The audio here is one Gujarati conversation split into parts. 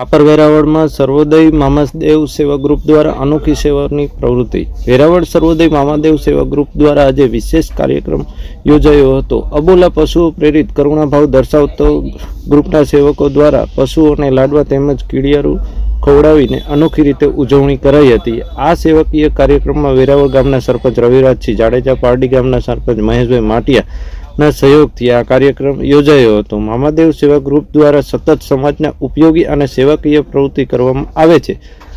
આપર વેરાવળમાં સર્વોદય મામાદેવ સેવા ગ્રુપ દ્વારા અનોખી સેવાની પ્રવૃત્તિ. વેરાવળ સર્વોદય મામાદેવ સેવા ગ્રુપ દ્વારા આજે વિશેષ કાર્યક્રમ યોજાયો હતો. અબોલા પશુઓ પ્રેરિત કરુણાભાવ દર્શાવતો ગ્રુપના સેવકો દ્વારા પશુઓને લાડવા તેમજ કીડિયારું ખવડાવીને અનોખી રીતે ઉજવણી કરાઈ હતી. આ સેવકીય કાર્યક્રમમાં વેરાવળ ગામના સરપંચ રવિરાજસિંહ જાડેજા, પારડી ગામના સરપંચ મહેશભાઈ માટિયા ના સહયોગથી આ કાર્યક્રમ યોજાયો હતો. મામાદેવ સેવા ગ્રુપ દ્વારા સતત સમાજના ઉપયોગી અને સેવાકીય પ્રવૃત્તિ કરવામાં આવે છે.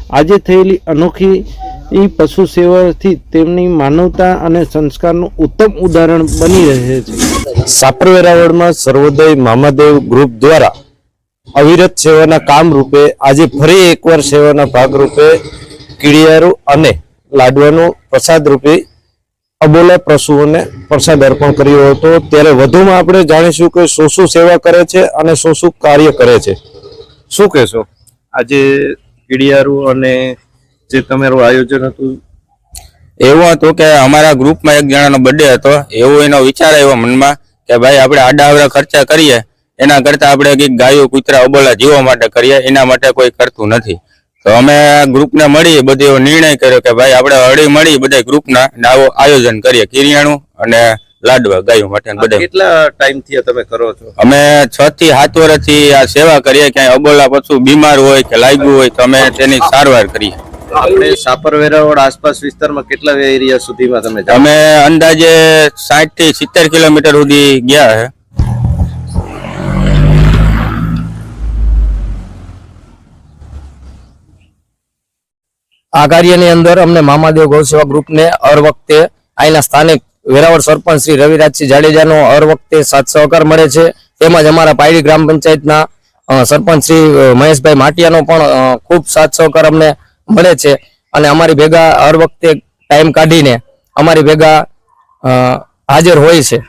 આજે થયેલી અનોખી એ પશુ સેવાથી તેમની માનવતા અને સંસ્કારનું ઉત્તમ ઉદાહરણ બની રહે છે. સાપર વેરાવળમાં સર્વોદય મામાદેવ ગ્રુપ દ્વારા અવિરત સેવાના કામ રૂપે આજે ફરી એકવાર સેવાના ભાગરૂપે કીડિયારું અને લાડવાનું પ્રસાદ રૂપે અબોલા પશુઓને પ્રસાદ અર્પણ કર્યો હતો. ત્યારે વધુમાં આપણે જાણીશું કે શું શું સેવા કરે છે અને શું શું કાર્ય કરે છે. શું કહેશો? આજે કીડિયારું અને જે તમારું આયોજન હતું. એવું હતું કે અમારા ગ્રુપમાં એક જણાનો બર્થડે હતો. એવો એનો વિચાર આવ્યો મનમાં કે ભાઈ આપણે આડા આવડા ખર્ચા કરીએ. એના કરતાં આપણે કંઈક ગાયો કૂતરા અબોલા જીવવા માટે કરીએ. એના માટે કોઈ કરતું નથી. તો અમે ગ્રુપને મળી બધો નિર્ણય કર્યો કે ભાઈ આપણે હળી મળી બધા ગ્રુપના આવો આયોજન કરીએ. કિરિયાણું અને લાડવા ગાયો માટે બધા કેટલા ટાઈમથી તમે કરો છો? અમે છ થી સાત વર્ષથી આ સેવા કરીએ ક્યાંય અબોલા પશુ બીમાર હોય કે લાગ્યું હોય તો અમે તેની સારવાર કરીએ. આપણે સાપર વેરાવળ આસપાસ વિસ્તારમાં કેટલા એરિયા સુધીમાં તમે અમે અંદાજે સાઠથી સિત્તેર કિલોમીટર સુધી ગયા છે આ કાર્યની અંદર અમને મામાદેવ ગૌસેવા ગ્રુપને હર વખતે અહીંના સ્થાનિક વેરાવળ સરપંચ શ્રી રવિરાજસિંહ જાડેજાનો હર વખતે સાથ સહકાર મળે છે. તેમજ અમારા પાયડી ગ્રામ પંચાયતના સરપંચ શ્રી મહેશભાઈ માટિયાનો પણ ખૂબ સાથ સહકાર અમને મળે છે. અને અમારી ભેગા હર વખતે ટાઈમ કાઢીને અમારી ભેગા હાજર હોય છે.